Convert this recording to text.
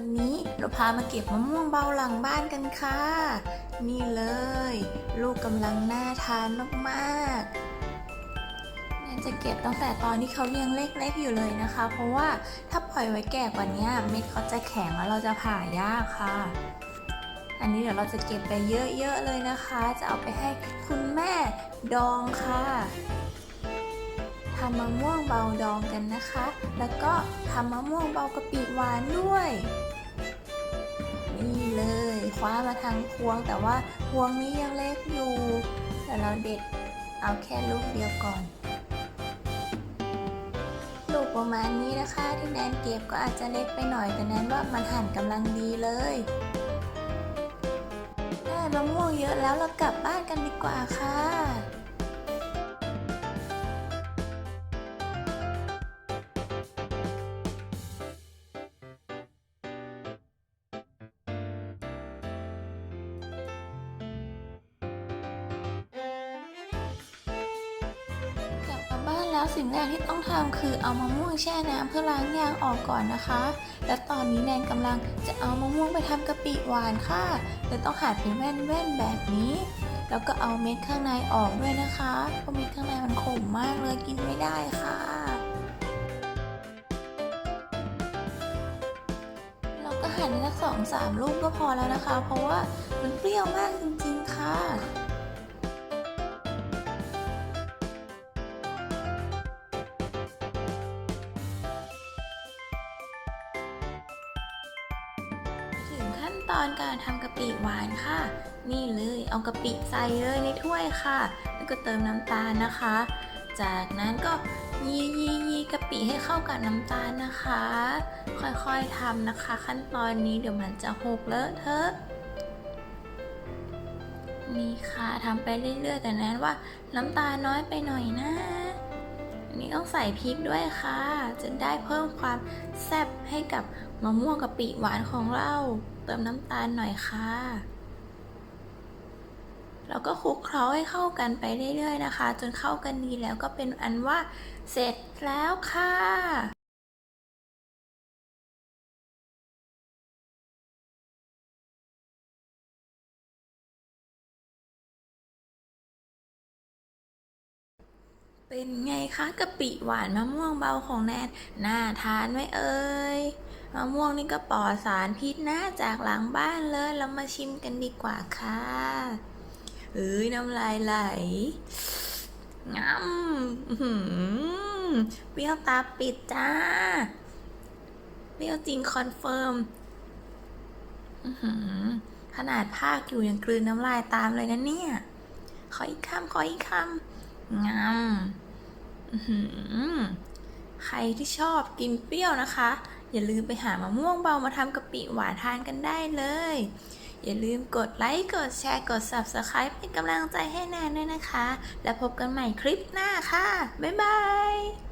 วันนี้เราพามาเก็บมะม่วงเบาหลังบ้านกันค่ะ นี่เลย ลูกกำลังน่าทานมากๆแนนจะเก็บตั้งแต่ตอนที่เขายังเล็กๆอยู่เลยนะคะ เพราะว่าถ้าปล่อยไว้แก่กว่านี้เม็ดเขาจะแข็งแล้วเราจะผ่ายากค่ะ อันนี้เดี๋ยวเราจะเก็บไปเยอะๆเลยนะคะ จะเอาไปให้คุณแม่ดองค่ะ ทำมะม่วงเบาดองกันนะคะ แล้วก็ทำมะม่วงเบากะปิหวานด้วย นี่เลยคว้ามาทางพวงแต่ว่าพวงนี้ยังเล็กอยู่ แต่เราเด็ดเอาแค่ลูกเดียวก่อนลูกประมาณนี้นะคะ ที่แนนเก็บก็อาจจะเล็กไปหน่อยแต่แนนว่ามันหั่นกำลังดีเลยได้มะม่วงเยอะแล้วเรากลับบ้านกันดีกว่าค่ะ แล้วสิ่งแรกที่ต้องทำคือเอามะม่วงแช่น้ำเพื่อล้างยางออกก่อนนะคะ และตอนนี้แนนกำลังจะเอามะม่วงไปทำกะปิหวานค่ะเลยต้องหั่นเป็นแว่นๆแบบนี้ แล้วก็เอาเม็ดข้างในออกด้วยนะคะเพราะเม็ดข้างในมันขมมากเลยกินไม่ได้ค่ะเราก็หั่นสักสองสามลูกก็พอแล้วนะคะ เพราะว่ามันเปรี้ยวมากจริงๆค่ะ ตอนการทำกะปิหวานค่ะ นี่เลยเอากะปิใส่เลยในถ้วยค่ะ แล้วก็เติมน้ำตาลนะคะ จากนั้นก็ยียียีกะปิให้เข้ากับน้ำตาลนะคะ ค่อยๆทำนะคะ ขั้นตอนนี้เดี๋ยวมันจะหกเลอะเทอะนี่ค่ะทำไปเรื่อยๆแต่นั้นว่าน้ำตาลน้อยไปหน่อยนะอันนี้ต้องใส่พริกด้วยค่ะ จะได้เพิ่มความแซ่บให้กับมะม่วงกะปิหวานของเรา เติมน้ำตาลหน่อยค่ะ แล้วก็คลุกเคล้าให้เข้ากันไปเรื่อยๆนะคะ จนเข้ากันดีแล้วก็เป็นอันว่าเสร็จแล้วค่ะ เป็นไงคะกะปิหวานมะม่วงเบาของแนนน่าทานไหมเอ่ยมะม่วงนี่ก็ปลอดสารพิษนะจากหลังบ้านเลยเรามาชิมกันดีกว่าค่ะเอ้ยน้ำลายไหลงำอื้อหือเปรี้ยวตาปิดจ้าเปรี้ยวจริงคอนเฟิร์มขนาดภาคอยู่ยังกลืนน้ำลายตามเลยนะเนี่ย ขออีกคำขออีกคำ งามใครที่ชอบกินเปรี้ยวนะคะ อย่าลืมไปหามะม่วงเบามาทำกะปิหวานทานกันได้เลย อย่าลืมกดไลค์ กดแชร์ กด Subscribe เป็นกำลังใจให้แนนด้วยนะคะ แล้วพบกันใหม่คลิปหน้าค่ะ บ๊ายบาย